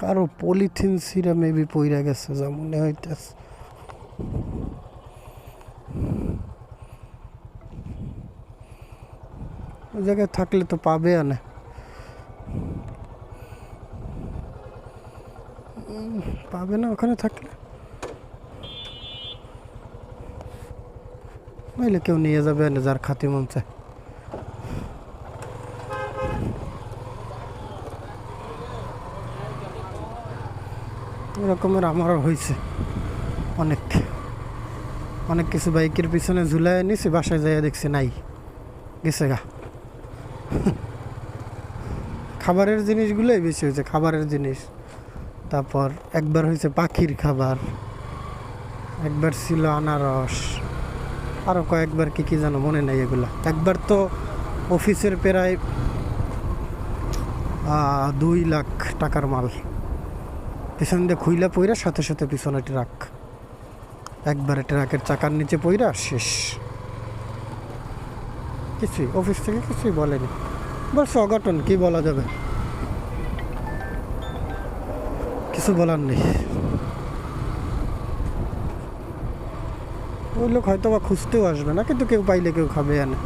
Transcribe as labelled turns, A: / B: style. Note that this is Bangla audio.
A: কারও পলিথিন সিরা মেবি পইরা গেছে, যা মনে হইতেছে। ওই জায়গায় থাকলে তো পাবে আনে। পাবে না ওখানে থাকলে? নাইলে কেউ নিয়ে যাবে যার খাতি মন চায়। এরকমের আমারও হয়েছে অনেক। অনেক কিছু বাইকের পিছনে ঝুলাই নিছি, বাসায় যাইয়া দেখছি নাই। গেছে গা। খাবারের জিনিসগুলোই বেশি হয়েছে খাবারের জিনিস। তারপর একবার হয়েছে পাখির খাবার, একবার ছিল আনারস আরও কয়েকবার কী কী যেন মনে নাই এগুলা। একবার তো অফিসের প্রায় দুই লাখ টাকার মাল। পিছন দিয়ে খুইলা পইরা সাথে সাথে পিছনে ট্রাক। একবারে ট্রাকের চাকার নিচে পইরা শেষ। কিছুই, অফিস থেকে কিছুই বলেনি। বলছে, অঘটন, কি বলা যাবে? কিছু বলার নেই। ওই লোক হয়তো বা খুঁজতেও আসবে না, কিন্তু কেউ পাইলে কেউ খাবে এনে।